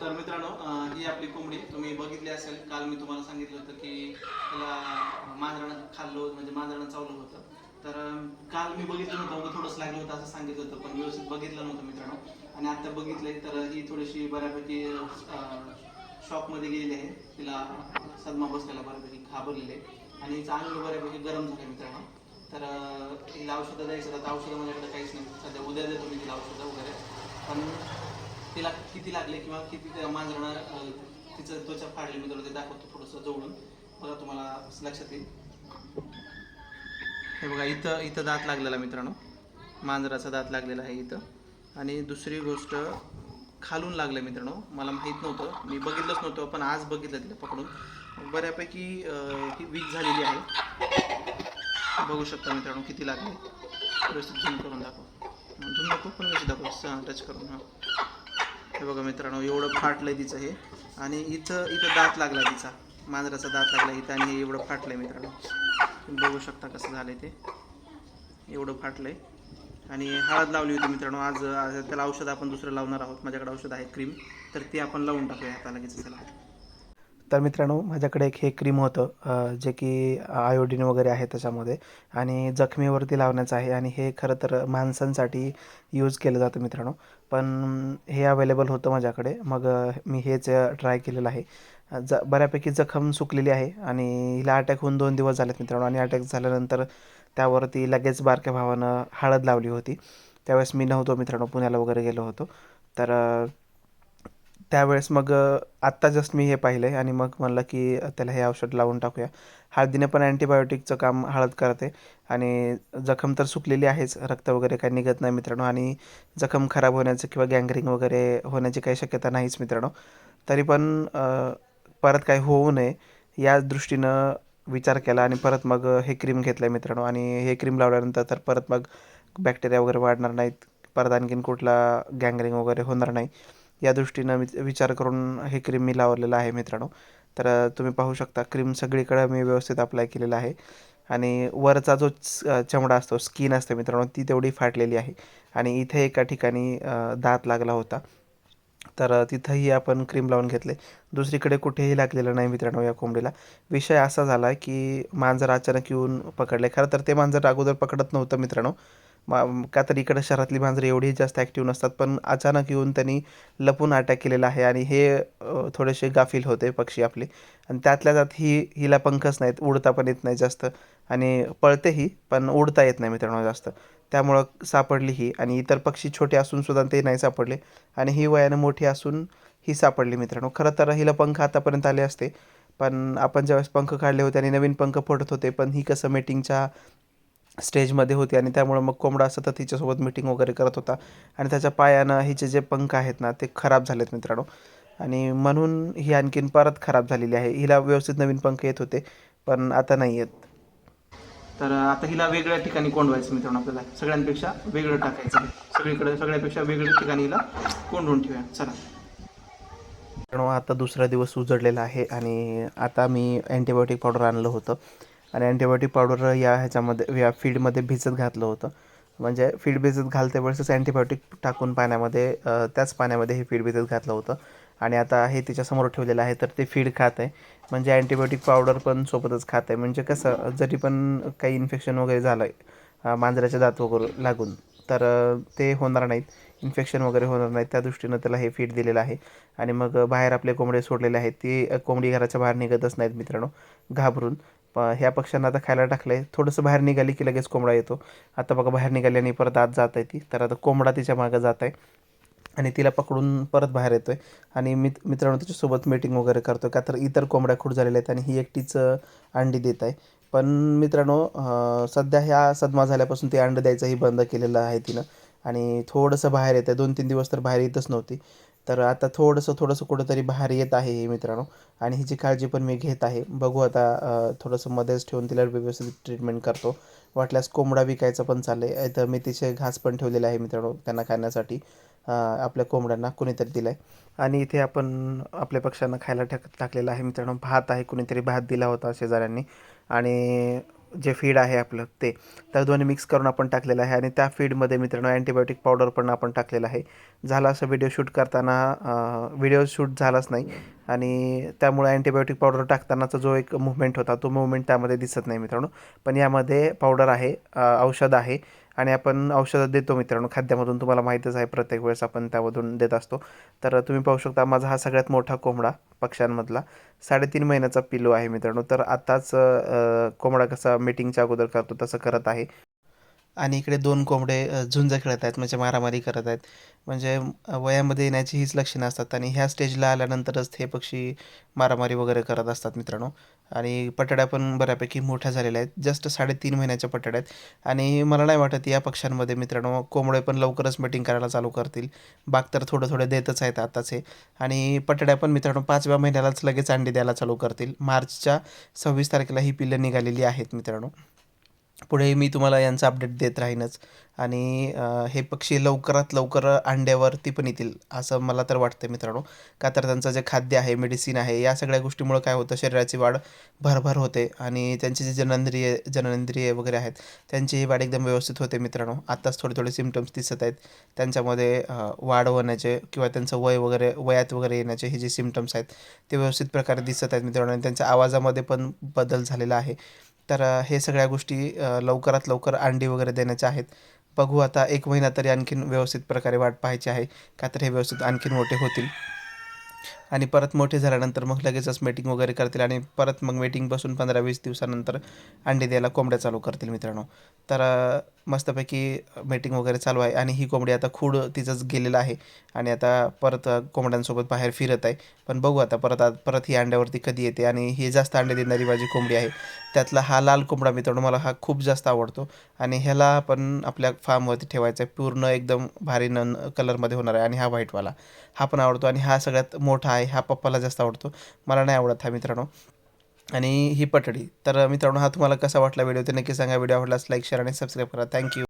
तर मित्रांनो ही आपली कोंबडी तुम्ही बघितली असेल काल मी तुम्हाला सांगितलं होतं की त्याला मांजरानं खाल्लं म्हणजे मांजरानं चावलं होतं. तर काल मी बघितलं नव्हतं उगाच थोडंसं लागलं होतं असं सांगितलं होतं पण व्यवस्थित बघितलं नव्हतं मित्रांनो. आणि आता बघितलंय तर ही थोडीशी बऱ्यापैकी शॉपमध्ये गेलेली आहे. तिला सदमा बसलेला बऱ्यापैकी घाबरलेली आहे. आणि हिचं अंग बऱ्यापैकी गरम झालं आहे मित्रांनो. तर तिला हिला औषधं द्यायचं तर औषधं माझ्याकडे काहीच नाही. सध्या उद्या देतो मी तिला औषधं वगैरे. पण तिला किती लागले किंवा किती मांजरणार तिचं त्वचा फाडली मी ते दाखवतो थोडंसं जवळून. बघा तुम्हाला लक्षात येईल. हे बघा इथं इथं दात लागलेला मित्रांनो. मांजराचा दात लागलेला आहे इथं. आणि दुसरी गोष्ट खालून लागलं मित्रांनो. मला माहीत नव्हतं. मी बघितलंच नव्हतं पण आज बघितलं तिला पकडून. बऱ्यापैकी ही वीक झालेली आहे. बघू शकता मित्रांनो किती लागले. व्यवस्थित झूम करून दाखव. झूम नको पण व्यवस्थित दाखव. टच करून हां. हे बघा मित्रांनो एवढं फाटलंय तिचं हे. आणि इथं इथं दात लागला तिचा. मांजराचा दात लागला इथं आणि हे एवढं फाटलंय मित्रांनो. तुम्ही बघू शकता कसं झालंय ते. एवढं फाटलंय. आणि हळद लावली होती मित्रांनो आज आज त्याला औषध आपण दुसरं लावणार आहोत. माझ्याकडे औषध आहे क्रीम. तर ती आपण लावून टाकूया आता लगेच त्याला. तर मित्रांनो माझ्याकडे एक हे क्रीम होतं जे की आयोडीन वगैरे आहे त्याच्यामध्ये आणि जखमीवरती लावण्याचं आहे आणि हे खरं तर माणसांसाठी यूज केलं जातं मित्रांनो. पण हे अवेलेबल होतं माझ्याकडे मग मी हेच ट्राय केलेलं आहे. ज बऱ्यापैकी जखम सुकलेली आहे आणि हिला अटॅक होऊन दोन दिवस झालेत मित्रांनो आणि अटॅक झाल्यानंतर त्यावरती लगेच बारक्या भावानं हळद लावली होती. त्यावेळेस मी नव्हतो मित्रांनो पुण्याला वगैरे गेलो होतो. तर त्यावेळेस मग आत्ता जस्ट मी हे पाहिलं आहे आणि मग म्हणलं की त्याला हे औषध लावून टाकूया. हळदीने पण अँटीबायोटिकचं काम हळद करते आणि जखम तर सुकलेली आहेच रक्त वगैरे काही निघत नाही मित्रांनो आणि जखम खराब होण्याचं किंवा गँगरिंग वगैरे होण्याची काही शक्यता नाहीच मित्रांनो. तरी पण परत काही होऊ नये या दृष्टीनं विचार केला आणि परत मग हे क्रीम घेतलं आहे मित्रांनो आणि हे क्रीम लावल्यानंतर तर परत मग बॅक्टेरिया वगैरे वाढणार नाहीत. परत आणखीन कुठला गँगरिंग वगैरे होणार नाही. या दृष्टीनं मी विचार करून हे क्रीम मी लावलेलं आहे मित्रांनो. तर तुम्ही पाहू शकता क्रीम सगळीकडे मी व्यवस्थित अप्लाय केलेला आहे. आणि वरचा जो च- चमडा असतो स्किन असते मित्रांनो ती तेवढी फाटलेली आहे. आणि इथे एका ठिकाणी दात लागला होता. तर तिथंही आपण क्रीम लावून घेतले. दुसरीकडे कुठेही लागलेलं नाही मित्रांनो या कोंबडीला. विषय असा झाला की मांजर अचानक येऊन पकडले. खरं तर ते मांजर अगोदर पकडत नव्हतं मित्रांनो. मा का तर इकडं शहरातली मांजरं एवढी जास्त ॲक्टिव्ह नसतात पण अचानक येऊन त्यांनी लपून अटॅक केलेला आहे आणि हे थोडेसे गाफील होते पक्षी आपले. आणि त्यातल्या त्यात ही हिला पंखच नाहीत उडता पण येत नाही जास्त. आणि पळतेही पण उडता येत नाही मित्रांनो जास्त. त्यामुळं सापडली ही. आणि इतर पक्षी छोटे असून सुद्धा ते नाही सापडले. आणि ही वयानं मोठी असून ही सापडली मित्रांनो. खरं तर हिला पंख आतापर्यंत आले असते. पण आपण ज्यावेळेस पंख काढले होते आणि नवीन पंख फोडत होते पण ही कसं मीटिंगच्या स्टेजमध्ये होती आणि त्यामुळं मग कोंबडा सतत हिच्यासोबत मीटिंग वगैरे करत होता. आणि त्याच्या पायानं हिचे जे पंख आहेत ना ते खराब झालेत मित्रांनो. आणि म्हणून ही आणखीन परत खराब झालेली आहे. हिला व्यवस्थित नवीन पंख येत होते पण आता नाही येत. तर आता हिला वेगळ्या ठिकाणी कोंडवायचं मित्रांनो आपल्याला. सगळ्यांपेक्षा वेगळं टाकायचं. सगळीकडे सगळ्यापेक्षा वेगळ्या ठिकाणी हिला कोंडून ठेवूया. चला. मित्रांनो आता दुसरा दिवस उजडलेला आहे आणि आता मी अँटीबायोटिक पावडर आणलं होतं. आणि अँटीबायोटिक पावडर या ह्याच्यामध्ये या फीडमध्ये भिजत घातलं होतं. म्हणजे फीड भिजत घालते वेळेसच अँटीबायोटिक टाकून पाण्यामध्ये त्याच पाण्यामध्ये हे फीड भिजत घातलं होतं. आणि आता हे तिच्यासमोर ठेवलेलं आहे तर ते फीड खात आहे. म्हणजे अँटीबायोटिक पावडर पण सोबतच खात आहे. म्हणजे कसं जरी पण काही इन्फेक्शन वगैरे झालं आहे मांजराच्या दात वगैरे लागून तर ते होणार नाहीत. इन्फेक्शन वगैरे होणार नाहीत. त्या दृष्टीनं त्याला हे फीड दिलेलं आहे. आणि मग बाहेर आपले कोंबडे सोडलेले आहेत. ती कोंबडी घराच्या बाहेर निघतच नाहीत मित्रांनो. घाबरून. प ह्या पक्ष्यांना आता खायला टाकलं आहे थोडंसं बाहेर निघाली की लगेच कोंबडा येतो. आता बघा बाहेर निघाली आणि परत आत जात आहे ती. तर आता कोंबडा तिच्या मागं जात आहे. आणि तिला पकडून परत बाहेर येतो आहे आणि मित मित्रांनो तिच्यासोबत मीटिंग वगैरे करतो का तर इतर कोंबड्या खूट झालेल्या आहेत आणि ही एकटीच अंडी देत आहे. पण मित्रांनो सध्या ह्या सदमा झाल्यापासून ते अंड द्यायचंही बंद केलेलं आहे तिनं. आणि थोडंसं बाहेर येतं आहे दोन तीन दिवस तर बाहेर येतच नव्हती. तर आता थोडंसं थोडंसं कुठंतरी बाहेर येत आहे हे मित्रांनो. आणि हिची काळजी पण मी घेत आहे. बघू आता थोडंसं मध्येच ठेवून तिला व्यवस्थित ट्रीटमेंट करतो. वाटल्यास कोंबडा विकायचं पण चाललं आहे इथं मेथीचे घास पण ठेवलेले आहे मित्रांनो त्यांना खाण्यासाठी. आपल्या कोंबड्यांना कुणीतरी दिलं आहे आणि इथे आपण आपल्या पक्ष्यांना खायला टाक टाकलेलं आहे मित्रांनो. भात आहे कुणीतरी भात दिला होता शेजाऱ्यांनी. आणि जे फीड आहे आपलं ते तर दोन्ही मिक्स करून आपण टाकलेलं आहे आणि त्या फीडमध्ये मित्रांनो अँटीबायोटिक पावडर पण आपण टाकलेलं आहे. झाला असं व्हिडिओ शूट करताना व्हिडिओ शूट झालाच नाही. आणि त्यामुळे अँटीबायोटिक पावडर टाकतानाचा जो एक मुवमेंट होता तो मुवमेंट त्यामध्ये दिसत नाही मित्रांनो. पण यामध्ये पावडर आहे औषध आहे आणि आपण औषधं देतो मित्रांनो. खाद्यामधून तुम्हाला माहीतच आहे प्रत्येक वेळेस आपण त्यामधून देत असतो. तर तुम्ही पाहू शकता माझा हा सगळ्यात मोठा कोंबडा पक्ष्यांमधला साडेतीन महिन्याचा पिलो आहे मित्रांनो. तर आत्ताच कोंबडा कसा मीटिंगच्या अगोदर करतो तसं करत आहे. आणि इकडे दोन कोंबडे झुंज खेळत आहेत म्हणजे मारामारी करत आहेत. म्हणजे वयामध्ये येण्याची हीच लक्षणं असतात आणि ह्या स्टेजला आल्यानंतरच हे पक्षी मारामारी वगैरे करत असतात मित्रांनो. आणि पटड्या पण बऱ्यापैकी मोठ्या झालेल्या आहेत जस्ट साडेतीन महिन्याच्या पटड्या आहेत. आणि मला नाही वाटत या पक्ष्यांमध्ये मित्रांनो कोंबडे पण लवकरच मीटिंग करायला चालू करतील. बाग तर थोडं थोडं देतच आहेत आताचे. आणि पटड्या पण मित्रांनो पाचव्या महिन्यालाच लगेच अंडी द्यायला चालू करतील. मार्चच्या सव्वीस तारखेला ही पिल्लं निघालेली आहेत मित्रांनो. पुढे मी तुम्हाला यांचं अपडेट देत राहीनच. आणि हे पक्षी लवकरात लवकर अंड्यावरती पण येतील असं मला तर वाटतं मित्रांनो. का तर त्यांचं जे खाद्य आहे मेडिसिन आहे या सगळ्या गोष्टीमुळं काय होतं शरीराची वाढ भरभर होते. आणि त्यांची जे जननेंद्रिय जननेंद्रिय वगैरे आहेत त्यांची ही वाढ एकदम व्यवस्थित होते मित्रांनो. आत्ताच थोडे थोडे सिमटम्स दिसत आहेत. त्यांच्यामध्ये वाढ होण्याचे किंवा त्यांचं वय वगैरे वयात वगैरे येण्याचे हे जे सिमटम्स आहेत ते व्यवस्थित प्रकारे दिसत आहेत मित्रांनो. आणि त्यांच्या आवाजामध्ये पण बदल झालेला आहे. तर हे सगळ्या गोष्टी लवकरात लवकर अंडी वगैरे देण्याच्या आहेत. बघू आता एक महिना तरी आणखीन व्यवस्थित प्रकारे वाट पाहायची आहे. का तर हे व्यवस्थित आणखीन मोठे होतील. आणि परत मोठे झाल्यानंतर मग लगेचच मीटिंग वगैरे करतील आणि परत मग मीटिंग बसून पंधरा वीस दिवसानंतर अंडी द्यायला कोंबड्या चालू करतील मित्रांनो. तर मस्तपैकी मीटिंग वगैरे चालू आहे. आणि ही कोंबडी आता खूड तिचंच गेलेलं आहे. आणि आता परत कोंबड्यांसोबत बाहेर फिरत आहे. पण बघू आता परत परत ही अंड्यावरती कधी येते. आणि ही जास्त अंडे देणारी माझी कोंबडी आहे. त्यातला हा लाल कोंबडा मित्रांनो मला हा खूप जास्त आवडतो. आणि ह्याला आपण आपल्या फार्मवरती ठेवायचा आहे. पूर्ण एकदम भारी नन कलरमध्ये होणार आहे. आणि हा व्हाईटवाला हा पण आवडतो. आणि हा सगळ्यात मोठा आहे. हा पप्पाला जास्त आवडतो. मला नाही आवडत हा मित्रांनो. आणि ही पटडी. तर मित्रांनो हा तुम्हाला कसा वाटला व्हिडिओ ते नक्की सांगा. व्हिडिओ आवडल्यास लाईक शेअर आणि सबस्क्राईब करा. Thank you.